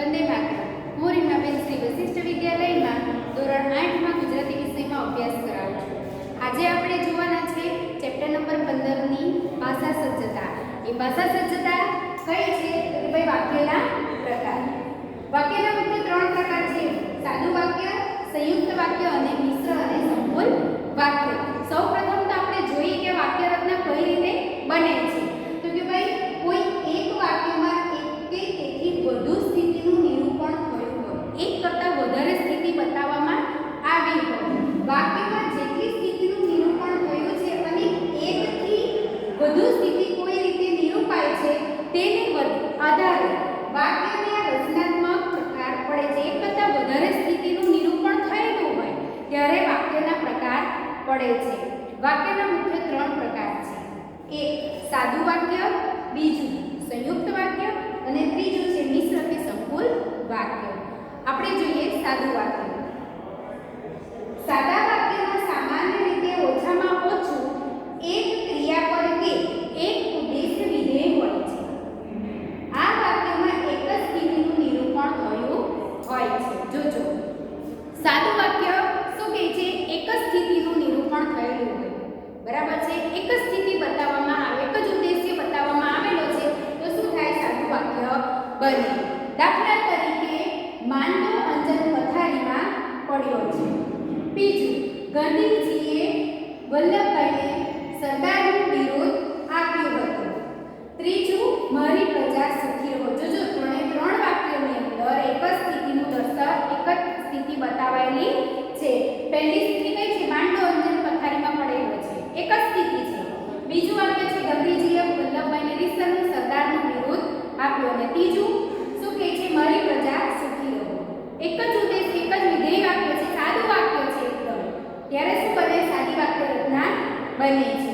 વંદે માતરમ. હું રીમાબેન શ્રી વશિષ્ઠ વિદ્યાલયમાં ધોરણ આઠમાં ગુજરાતી વિષયમાં અભ્યાસ કરાવું છું. આજે આપણે જોવાના છે ચેપ્ટર નંબર પંદરની ભાષા સજ્જતા. એ ભાષા સજ્જતા કઈ છે? કે ભાઈ વાક્યના પ્રકાર. વાક્યના મુખ્ય ત્રણ પ્રકાર છે. પડે છે. વાક્યના મુખ્ય ત્રણ પ્રકાર છે. એક, સાદું વાક્ય, બીજું સંયુક્ત વાક્ય અને ત્રીજું છે મિશ્ર કે સંકુલ વાક્ય. આપણે જોઈએ સાદું વાક્ય. સાદા બની. દાખલા તરીકે માંદો અંજન પથારીમાં પડ્યો છે. બીજું ગાંધીજીએ વલ્લભભાઈને સરદારનો વિરોધ આપ્યો હતો. ત્રીજું, મારી પ્રજા સુખી હો જોજો, ત્રણે ત્રણ વાક્યોની અંદર એક જ સ્થિતિનું દર્શક એક જ સ્થિતિ બતાવાયેલી છે. પહેલી સ્થિતિ કઈ છે? માંડો અંજન પથારીમાં પડેલો છે. એક જ સ્થિતિ છે. બીજું વાક્ય છે ગાંધીજીએ વલ્લભભાઈને રીતસરને સરદારનું વિરોધ આપ્યો અને ત્રીજું મારી પ્રજા સુખી રહો. એક જ ઉદ્દેશ એક જ વિધેય વાક્ય છે, સાદું વાક્ય છે એકદમ. ત્યારે શું બને? સાદી વાક્ય જ્ઞાન બને છે.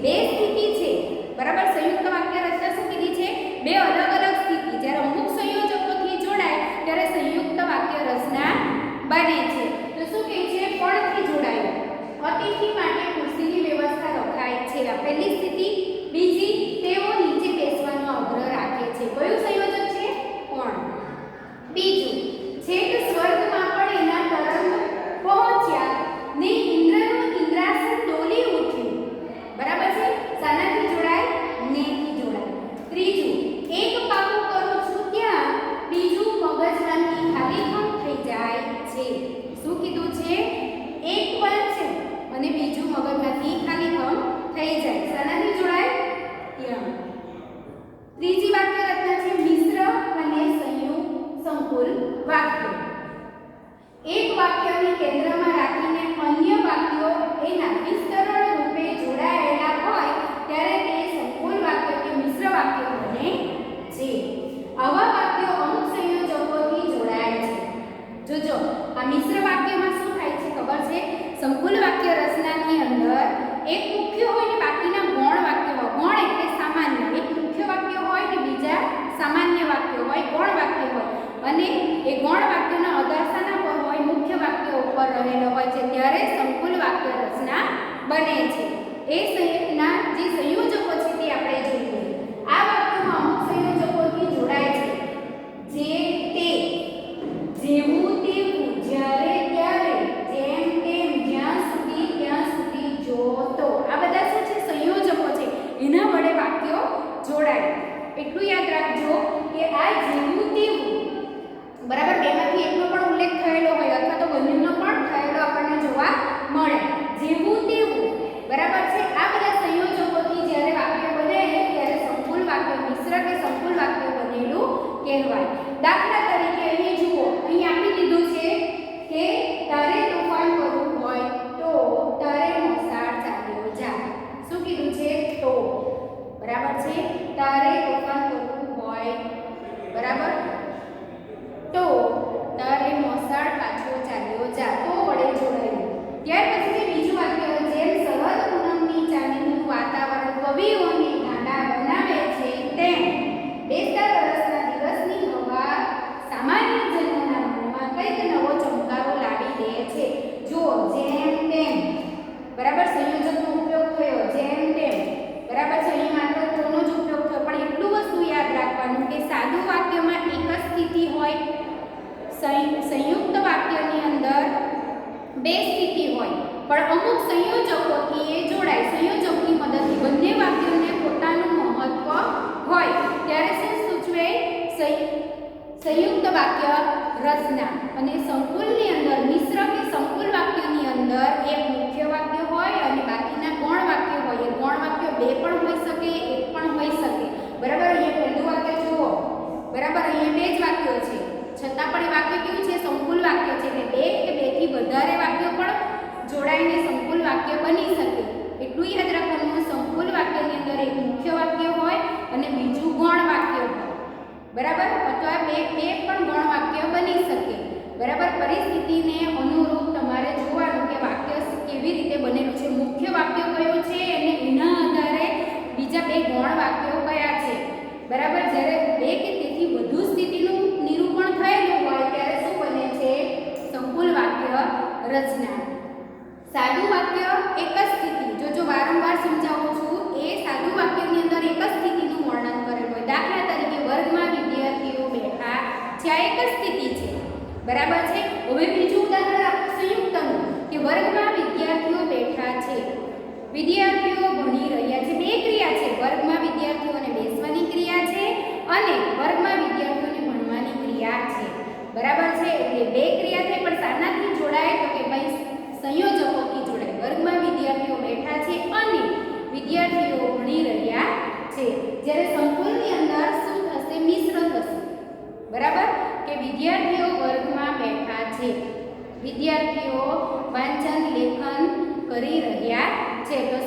¿Ves? બને છે એ સંયોજન સંયુક્ત વાક્યની અંદર બે સ્થિતિ હોય. પણ અમુક સંયોજકોથી એ જોડાય. સંયોજકની મદદથી બંને વાક્યોને પોતાનું મહત્વ હોય. ત્યારે શું સૂચવે? સંયુક્ત વાક્ય રચના. અને સંકુલની અંદર મિશ્ર કે બરાબર છે? હવે બીજું ઉદાહરણ આપો સંયુક્તનું, કે વર્ગમાં વિદ્યાર્થીઓ બેઠા છે. વિદ્યાર્થીઓ ભણી રહ્યા છે. બે ક્રિયા છે. વર્ગમાં વિદ્યાર્થીઓને બેસવાની ક્રિયા છે અને વર્ગમાં વિદ્યાર્થીઓને ભણવાની ક્રિયા છે. બરાબર છે? એટલે બે ક્રિયા છે પણ શાનાથી જોડાય તો વિદ્યાર્થીઓ વાંચન લેખન કરી રહ્યા છે. તો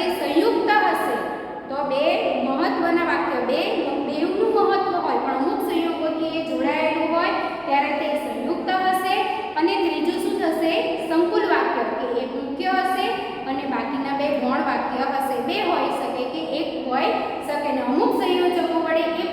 જે સંયુક્ત હશે, તો બે મહત્વના વાક્ય, બે બેવનું મહત્વ હોય, પણ અમુક સંયોગોથી એ જોડાયેલું હોય, ત્યારે તે સંયુક્ત હશે અને ત્રીજું શું થશે? સંકુલ વાક્ય, કે એક મુખ્ય હશે અને બાકીના બે ગૌણ વાક્ય હશે. બે હોઈ શકે કે એક હોઈ શકે અને અમુક સંયોજકો વડે એક